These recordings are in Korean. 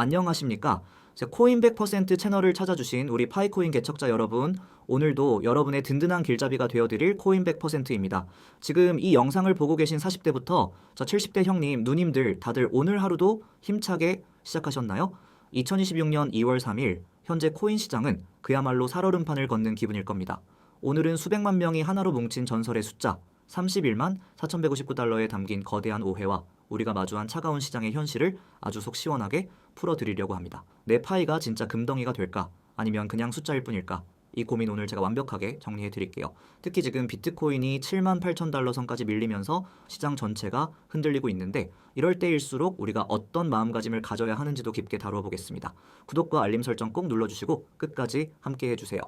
안녕하십니까? 제 코인 100% 채널을 찾아주신 우리 파이코인 개척자 여러분, 오늘도 여러분의 든든한 길잡이가 되어드릴 코인 100%입니다. 지금 이 영상을 보고 계신 40대부터 저 70대 형님, 누님들 다들 오늘 하루도 힘차게 시작하셨나요? 2026년 2월 3일 현재 코인 시장은 그야말로 살얼음판을 걷는 기분일 겁니다. 오늘은 수백만 명이 하나로 뭉친 전설의 숫자 31만 4,159달러에 담긴 거대한 오해와 우리가 마주한 차가운 시장의 현실을 아주 속 시원하게 풀어드리려고 합니다. 내 파이가 진짜 금덩이가 될까? 아니면 그냥 숫자일 뿐일까? 이 고민 오늘 제가 완벽하게 정리해 드릴게요. 특히 지금 비트코인이 7만 8천 달러 선까지 밀리면서 시장 전체가 흔들리고 있는데 이럴 때일수록 우리가 어떤 마음가짐을 가져야 하는지도 깊게 다루어 보겠습니다. 구독과 알림 설정 꼭 눌러주시고 끝까지 함께 해주세요.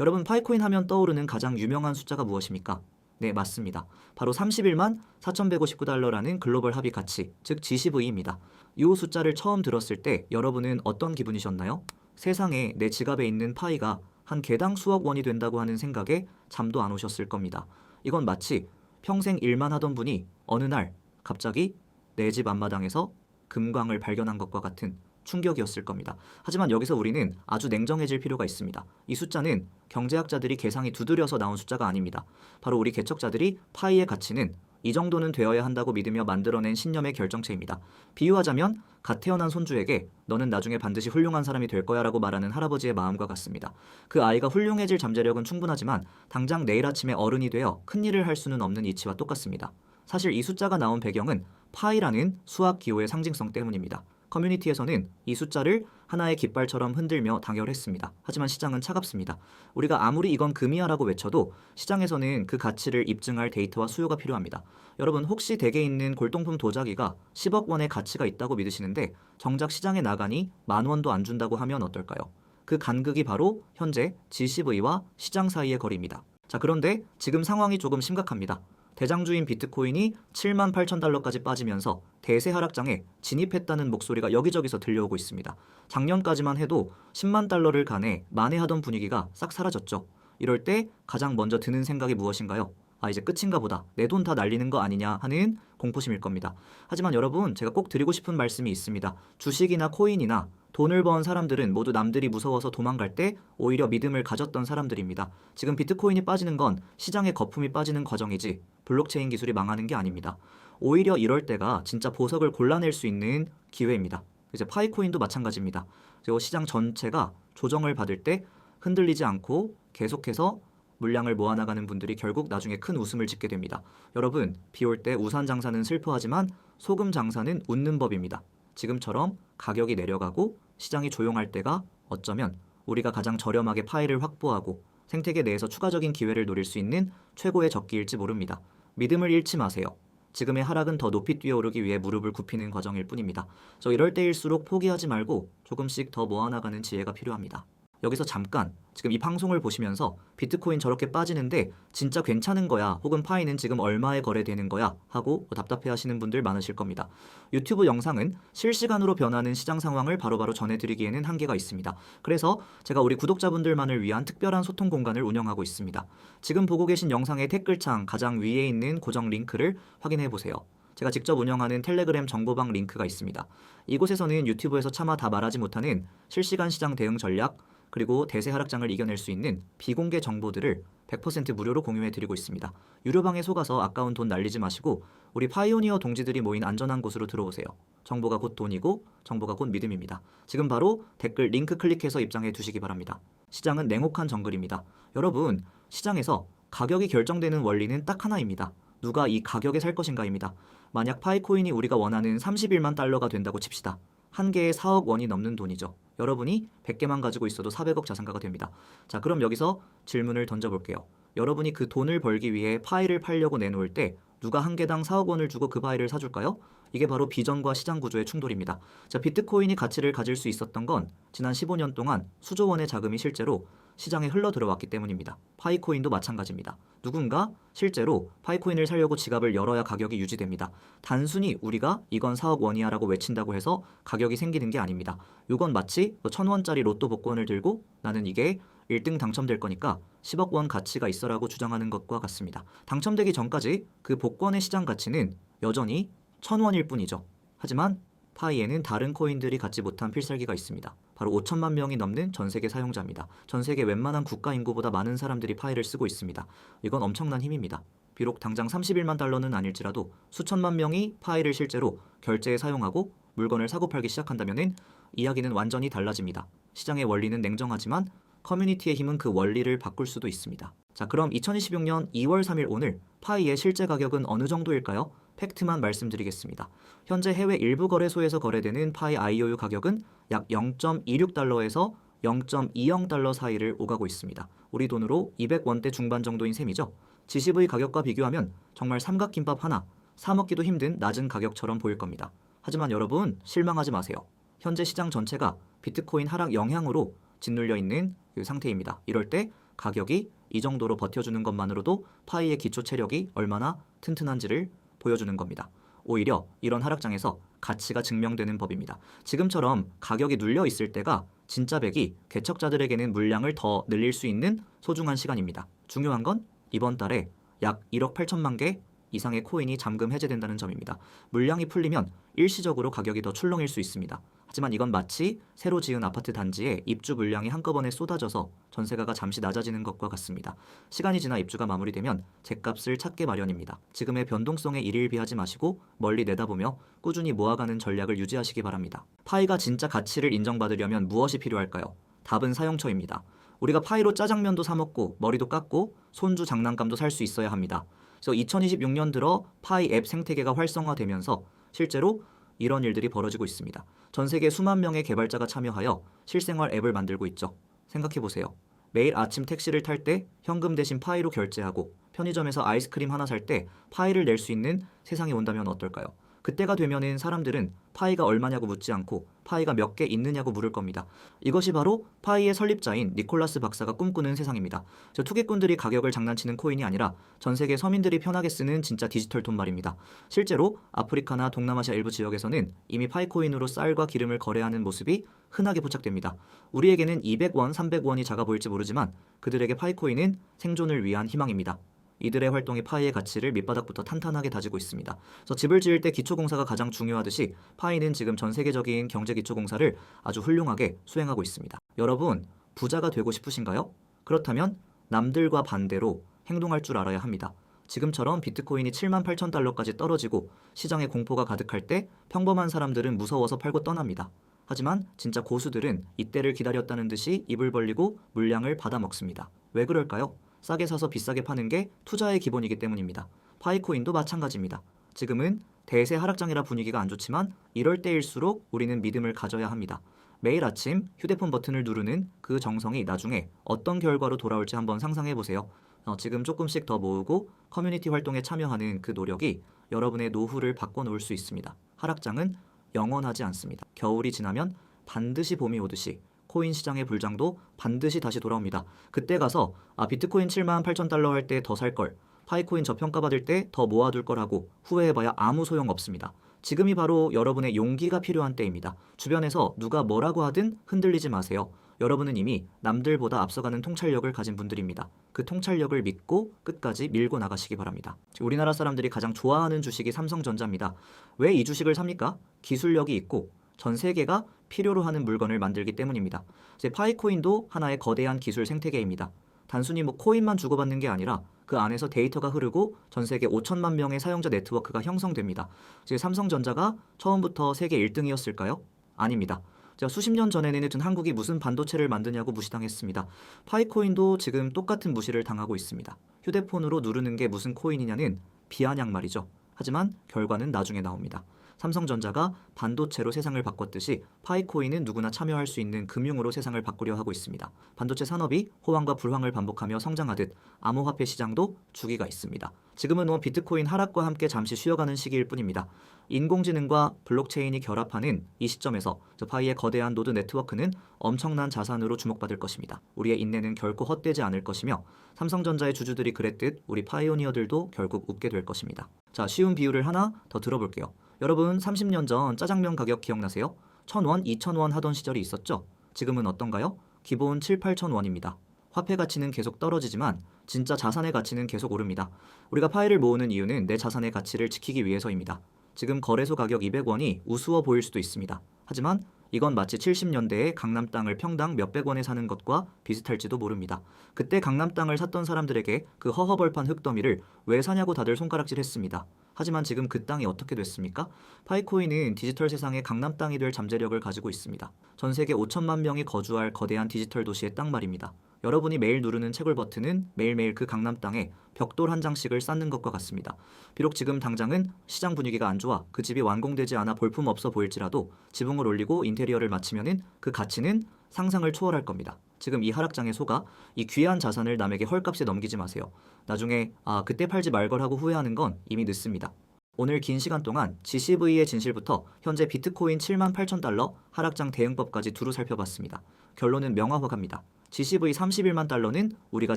여러분 파이코인 하면 떠오르는 가장 유명한 숫자가 무엇입니까? 네, 맞습니다. 바로 31만 4,159달러라는 글로벌 합의 가치, 즉 GCV입니다. 이 숫자를 처음 들었을 때 여러분은 어떤 기분이셨나요? 세상에 내 지갑에 있는 파이가 한 개당 수억 원이 된다고 하는 생각에 잠도 안 오셨을 겁니다. 이건 마치 평생 일만 하던 분이 어느 날 갑자기 내 집 앞마당에서 금광을 발견한 것과 같은 충격이었을 겁니다. 하지만 여기서 우리는 아주 냉정해질 필요가 있습니다. 이 숫자는 경제학자들이 계상이 두드려서 나온 숫자가 아닙니다. 바로 우리 개척자들이 파이의 가치는 이 정도는 되어야 한다고 믿으며 만들어낸 신념의 결정체입니다. 비유하자면 갓 태어난 손주에게 너는 나중에 반드시 훌륭한 사람이 될 거야 라고 말하는 할아버지의 마음과 같습니다. 그 아이가 훌륭해질 잠재력은 충분하지만 당장 내일 아침에 어른이 되어 큰 일을 할 수는 없는 이치와 똑같습니다. 사실 이 숫자가 나온 배경은 파이라는 수학 기호의 상징성 때문입니다. 커뮤니티에서는 이 숫자를 하나의 깃발처럼 흔들며 당열했습니다. 하지만 시장은 차갑습니다. 우리가 아무리 이건 금이야라고 외쳐도 시장에서는 그 가치를 입증할 데이터와 수요가 필요합니다. 여러분 혹시 댁에 있는 골동품 도자기가 10억 원의 가치가 있다고 믿으시는데 정작 시장에 나가니 만 원도 안 준다고 하면 어떨까요? 그 간극이 바로 현재 GCV와 시장 사이의 거리입니다. 자 그런데 지금 상황이 조금 심각합니다. 대장주인 비트코인이 7만 8천 달러까지 빠지면서 대세 하락장에 진입했다는 목소리가 여기저기서 들려오고 있습니다. 작년까지만 해도 10만 달러를 간에 만회하던 분위기가 싹 사라졌죠. 이럴 때 가장 먼저 드는 생각이 무엇인가요? 아 이제 끝인가 보다. 내 돈 다 날리는 거 아니냐 하는 공포심일 겁니다. 하지만 여러분 제가 꼭 드리고 싶은 말씀이 있습니다. 주식이나 코인이나 돈을 번 사람들은 모두 남들이 무서워서 도망갈 때 오히려 믿음을 가졌던 사람들입니다. 지금 비트코인이 빠지는 건 시장의 거품이 빠지는 과정이지 블록체인 기술이 망하는 게 아닙니다. 오히려 이럴 때가 진짜 보석을 골라낼 수 있는 기회입니다. 이제 파이코인도 마찬가지입니다. 그리고 시장 전체가 조정을 받을 때 흔들리지 않고 계속해서 물량을 모아나가는 분들이 결국 나중에 큰 웃음을 짓게 됩니다. 여러분, 비 올 때 우산 장사는 슬퍼하지만 소금 장사는 웃는 법입니다. 지금처럼 가격이 내려가고 시장이 조용할 때가 어쩌면 우리가 가장 저렴하게 파일을 확보하고 생태계 내에서 추가적인 기회를 노릴 수 있는 최고의 적기일지 모릅니다. 믿음을 잃지 마세요. 지금의 하락은 더 높이 뛰어오르기 위해 무릎을 굽히는 과정일 뿐입니다. 저 이럴 때일수록 포기하지 말고 조금씩 더 모아나가는 지혜가 필요합니다. 여기서 잠깐 지금 이 방송을 보시면서 비트코인 저렇게 빠지는데 진짜 괜찮은 거야 혹은 파이는 지금 얼마에 거래되는 거야 하고 답답해 하시는 분들 많으실 겁니다. 유튜브 영상은 실시간으로 변하는 시장 상황을 바로바로 전해드리기에는 한계가 있습니다. 그래서 제가 우리 구독자분들만을 위한 특별한 소통 공간을 운영하고 있습니다. 지금 보고 계신 영상의 댓글창 가장 위에 있는 고정 링크를 확인해 보세요. 제가 직접 운영하는 텔레그램 정보방 링크가 있습니다. 이곳에서는 유튜브에서 차마 다 말하지 못하는 실시간 시장 대응 전략, 그리고 대세 하락장을 이겨낼 수 있는 비공개 정보들을 100% 무료로 공유해 드리고 있습니다. 유료방에 속아서 아까운 돈 날리지 마시고 우리 파이오니어 동지들이 모인 안전한 곳으로 들어오세요. 정보가 곧 돈이고 정보가 곧 믿음입니다. 지금 바로 댓글 링크 클릭해서 입장해 두시기 바랍니다. 시장은 냉혹한 정글입니다. 여러분, 시장에서 가격이 결정되는 원리는 딱 하나입니다. 누가 이 가격에 살 것인가입니다. 만약 파이코인이 우리가 원하는 31만 달러가 된다고 칩시다. 한 개에 4억 원이 넘는 돈이죠. 여러분이 100개만 가지고 있어도 400억 자산가가 됩니다. 자, 그럼 여기서 질문을 던져볼게요. 여러분이 그 돈을 벌기 위해 파일을 팔려고 내놓을 때 누가 한 개당 4억 원을 주고 그 파일을 사줄까요? 이게 바로 비전과 시장 구조의 충돌입니다. 자, 비트코인이 가치를 가질 수 있었던 건 지난 15년 동안 수조 원의 자금이 실제로 시장에 흘러 들어왔기 때문입니다. 파이코인도 마찬가지입니다. 누군가 실제로 파이코인을 사려고 지갑을 열어야 가격이 유지됩니다. 단순히 우리가 이건 4억 원이야라고 외친다고 해서 가격이 생기는 게 아닙니다. 이건 마치 1000원짜리 로또 복권을 들고 나는 이게 1등 당첨될 거니까 10억 원 가치가 있어라고 주장하는 것과 같습니다. 당첨되기 전까지 그 복권의 시장 가치는 여전히 1000원일 뿐이죠. 하지만 파이에는 다른 코인들이 갖지 못한 필살기가 있습니다. 바로 5천만 명이 넘는 전 세계 사용자입니다. 전 세계 웬만한 국가 인구보다 많은 사람들이 파이를 쓰고 있습니다. 이건 엄청난 힘입니다. 비록 당장 31만 달러는 아닐지라도 수천만 명이 파이를 실제로 결제에 사용하고 물건을 사고 팔기 시작한다면은 이야기는 완전히 달라집니다. 시장의 원리는 냉정하지만 커뮤니티의 힘은 그 원리를 바꿀 수도 있습니다. 자, 그럼 2026년 2월 3일 오늘 파이의 실제 가격은 어느 정도일까요? 팩트만 말씀드리겠습니다. 현재 해외 일부 거래소에서 거래되는 파이 IOU 가격은 약 0.26달러에서 0.20달러 사이를 오가고 있습니다. 우리 돈으로 200원대 중반 정도인 셈이죠. 지시부의 가격과 비교하면 정말 삼각김밥 하나 사 먹기도 힘든 낮은 가격처럼 보일 겁니다. 하지만 여러분 실망하지 마세요. 현재 시장 전체가 비트코인 하락 영향으로 짓눌려 있는 그 상태입니다. 이럴 때 가격이 이 정도로 버텨주는 것만으로도 파이의 기초 체력이 얼마나 튼튼한지를 보여주는 겁니다. 오히려 이런 하락장에서 가치가 증명되는 법입니다. 지금처럼 가격이 눌려 있을 때가 진짜 백이 개척자들에게는 물량을 더 늘릴 수 있는 소중한 시간입니다. 중요한 건 이번 달에 약 1억 8천만 개 이상의 코인이 잠금 해제된다는 점입니다. 물량이 풀리면 일시적으로 가격이 더 출렁일 수 있습니다. 하지만 이건 마치 새로 지은 아파트 단지에 입주 물량이 한꺼번에 쏟아져서 전세가가 잠시 낮아지는 것과 같습니다. 시간이 지나 입주가 마무리되면 제값을 찾게 마련입니다. 지금의 변동성에 일일비하지 마시고 멀리 내다보며 꾸준히 모아가는 전략을 유지하시기 바랍니다. 파이가 진짜 가치를 인정받으려면 무엇이 필요할까요? 답은 사용처입니다. 우리가 파이로 짜장면도 사 먹고 머리도 깎고 손주 장난감도 살 수 있어야 합니다. 그래서 2026년 들어 파이 앱 생태계가 활성화되면서 실제로 이런 일들이 벌어지고 있습니다. 전 세계 수만 명의 개발자가 참여하여 실생활 앱을 만들고 있죠. 생각해 보세요. 매일 아침 택시를 탈 때 현금 대신 파이로 결제하고 편의점에서 아이스크림 하나 살 때 파이를 낼 수 있는 세상이 온다면 어떨까요? 그때가 되면은 사람들은 파이가 얼마냐고 묻지 않고 파이가 몇 개 있느냐고 물을 겁니다. 이것이 바로 파이의 설립자인 니콜라스 박사가 꿈꾸는 세상입니다. 저 투기꾼들이 가격을 장난치는 코인이 아니라 전 세계 서민들이 편하게 쓰는 진짜 디지털 돈 말입니다. 실제로 아프리카나 동남아시아 일부 지역에서는 이미 파이 코인으로 쌀과 기름을 거래하는 모습이 흔하게 포착됩니다. 우리에게는 200원, 300원이 작아 보일지 모르지만 그들에게 파이 코인은 생존을 위한 희망입니다. 이들의 활동이 파이의 가치를 밑바닥부터 탄탄하게 다지고 있습니다. 그래서 집을 지을 때 기초공사가 가장 중요하듯이 파이는 지금 전 세계적인 경제 기초공사를 아주 훌륭하게 수행하고 있습니다. 여러분 부자가 되고 싶으신가요? 그렇다면 남들과 반대로 행동할 줄 알아야 합니다. 지금처럼 비트코인이 7만 8천 달러까지 떨어지고 시장에 공포가 가득할 때 평범한 사람들은 무서워서 팔고 떠납니다. 하지만 진짜 고수들은 이때를 기다렸다는 듯이 입을 벌리고 물량을 받아 먹습니다. 왜 그럴까요? 싸게 사서 비싸게 파는 게 투자의 기본이기 때문입니다. 파이코인도 마찬가지입니다. 지금은 대세 하락장이라 분위기가 안 좋지만 이럴 때일수록 우리는 믿음을 가져야 합니다. 매일 아침 휴대폰 버튼을 누르는 그 정성이 나중에 어떤 결과로 돌아올지 한번 상상해 보세요. 어, 지금 조금씩 더 모으고 커뮤니티 활동에 참여하는 그 노력이 여러분의 노후를 바꿔놓을 수 있습니다. 하락장은 영원하지 않습니다. 겨울이 지나면 반드시 봄이 오듯이 코인 시장의 불장도 반드시 다시 돌아옵니다. 그때 가서 아 비트코인 7만 8천 달러 할 때 더 살 걸, 파이코인 저평가 받을 때 더 모아둘 거라고 후회해봐야 아무 소용 없습니다. 지금이 바로 여러분의 용기가 필요한 때입니다. 주변에서 누가 뭐라고 하든 흔들리지 마세요. 여러분은 이미 남들보다 앞서가는 통찰력을 가진 분들입니다. 그 통찰력을 믿고 끝까지 밀고 나가시기 바랍니다. 우리나라 사람들이 가장 좋아하는 주식이 삼성전자입니다. 왜 이 주식을 삽니까? 기술력이 있고 전 세계가 필요로 하는 물건을 만들기 때문입니다. 이제 파이코인도 하나의 거대한 기술 생태계입니다. 단순히 뭐 코인만 주고받는 게 아니라 그 안에서 데이터가 흐르고 전 세계 5천만 명의 사용자 네트워크가 형성됩니다. 이제 삼성전자가 처음부터 세계 1등이었을까요? 아닙니다. 자, 수십 년 전에는 한국이 무슨 반도체를 만드냐고 무시당했습니다. 파이코인도 지금 똑같은 무시를 당하고 있습니다. 휴대폰으로 누르는 게 무슨 코인이냐는 비아냥 말이죠. 하지만 결과는 나중에 나옵니다. 삼성전자가 반도체로 세상을 바꿨듯이 파이코인은 누구나 참여할 수 있는 금융으로 세상을 바꾸려 하고 있습니다. 반도체 산업이 호황과 불황을 반복하며 성장하듯 암호화폐 시장도 주기가 있습니다. 지금은 뭐 비트코인 하락과 함께 잠시 쉬어가는 시기일 뿐입니다. 인공지능과 블록체인이 결합하는 이 시점에서 파이의 거대한 노드 네트워크는 엄청난 자산으로 주목받을 것입니다. 우리의 인내는 결코 헛되지 않을 것이며 삼성전자의 주주들이 그랬듯 우리 파이오니어들도 결국 웃게 될 것입니다. 자, 쉬운 비유를 하나 더 들어볼게요. 여러분 30년 전 짜장면 가격 기억나세요? 1000원, 2000원 하던 시절이 있었죠? 지금은 어떤가요? 기본 7, 8천 원입니다. 화폐 가치는 계속 떨어지지만 진짜 자산의 가치는 계속 오릅니다. 우리가 파이를 모으는 이유는 내 자산의 가치를 지키기 위해서입니다. 지금 거래소 가격 200원이 우스워 보일 수도 있습니다. 하지만 이건 마치 70년대에 강남 땅을 평당 몇백 원에 사는 것과 비슷할지도 모릅니다. 그때 강남 땅을 샀던 사람들에게 그 허허벌판 흙더미를 왜 사냐고 다들 손가락질 했습니다. 하지만 지금 그 땅이 어떻게 됐습니까? 파이코인은 디지털 세상의 강남 땅이 될 잠재력을 가지고 있습니다. 전 세계 5천만 명이 거주할 거대한 디지털 도시의 땅 말입니다. 여러분이 매일 누르는 채굴 버튼은 매일매일 그 강남 땅에 벽돌 한 장씩을 쌓는 것과 같습니다. 비록 지금 당장은 시장 분위기가 안 좋아 그 집이 완공되지 않아 볼품 없어 보일지라도 지붕을 올리고 인테리어를 마치면은 그 가치는 상상을 초월할 겁니다. 지금 이 하락장에 속아 이 귀한 자산을 남에게 헐값에 넘기지 마세요. 나중에 아 그때 팔지 말걸 하고 후회하는 건 이미 늦습니다. 오늘 긴 시간 동안 GCV의 진실부터 현재 비트코인 7만 8천 달러 하락장 대응법까지 두루 살펴봤습니다. 결론은 명확합니다. GCV 31만 달러는 우리가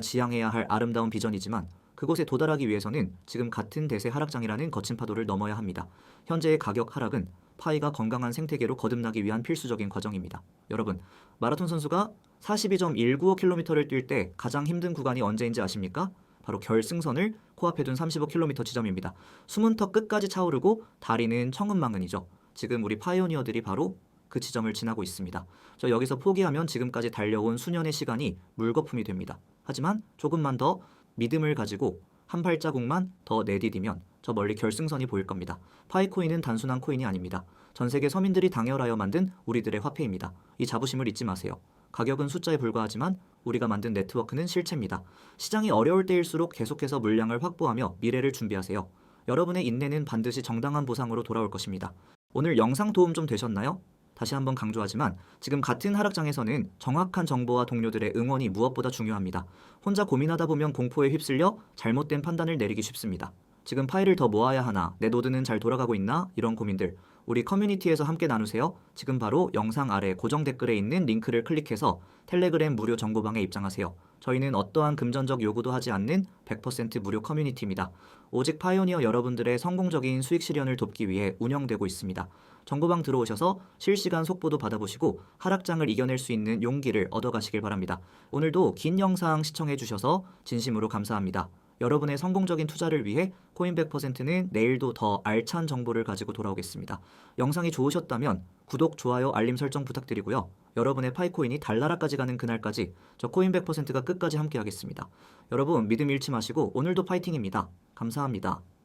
지향해야 할 아름다운 비전이지만 그곳에 도달하기 위해서는 지금 같은 대세 하락장이라는 거친 파도를 넘어야 합니다. 현재의 가격 하락은 파이가 건강한 생태계로 거듭나기 위한 필수적인 과정입니다. 여러분, 마라톤 선수가 42.195km를 뛸 때 가장 힘든 구간이 언제인지 아십니까? 바로 결승선을 코앞에 둔 35km 지점입니다. 숨은 턱 끝까지 차오르고 다리는 청은망은이죠. 지금 우리 파이오니어들이 바로 그 지점을 지나고 있습니다. 저 여기서 포기하면 지금까지 달려온 수년의 시간이 물거품이 됩니다. 하지만 조금만 더 믿음을 가지고 한 발자국만 더 내디디면 저 멀리 결승선이 보일 겁니다. 파이코인은 단순한 코인이 아닙니다. 전 세계 서민들이 당열하여 만든 우리들의 화폐입니다. 이 자부심을 잊지 마세요. 가격은 숫자에 불과하지만 우리가 만든 네트워크는 실체입니다. 시장이 어려울 때일수록 계속해서 물량을 확보하며 미래를 준비하세요. 여러분의 인내는 반드시 정당한 보상으로 돌아올 것입니다. 오늘 영상 도움 좀 되셨나요? 다시 한번 강조하지만 지금 같은 하락장에서는 정확한 정보와 동료들의 응원이 무엇보다 중요합니다. 혼자 고민하다 보면 공포에 휩쓸려 잘못된 판단을 내리기 쉽습니다. 지금 파일을 더 모아야 하나, 내 노드는 잘 돌아가고 있나? 이런 고민들. 우리 커뮤니티에서 함께 나누세요. 지금 바로 영상 아래 고정 댓글에 있는 링크를 클릭해서 텔레그램 무료 정보방에 입장하세요. 저희는 어떠한 금전적 요구도 하지 않는 100% 무료 커뮤니티입니다. 오직 파이오니어 여러분들의 성공적인 수익 실현을 돕기 위해 운영되고 있습니다. 정보방 들어오셔서 실시간 속보도 받아보시고 하락장을 이겨낼 수 있는 용기를 얻어가시길 바랍니다. 오늘도 긴 영상 시청해주셔서 진심으로 감사합니다. 여러분의 성공적인 투자를 위해 코인 100%는 내일도 더 알찬 정보를 가지고 돌아오겠습니다. 영상이 좋으셨다면 구독, 좋아요, 알림 설정 부탁드리고요. 여러분의 파이코인이 달나라까지 가는 그날까지 저 코인 100%가 끝까지 함께 하겠습니다. 여러분 믿음 잃지 마시고 오늘도 파이팅입니다. 감사합니다.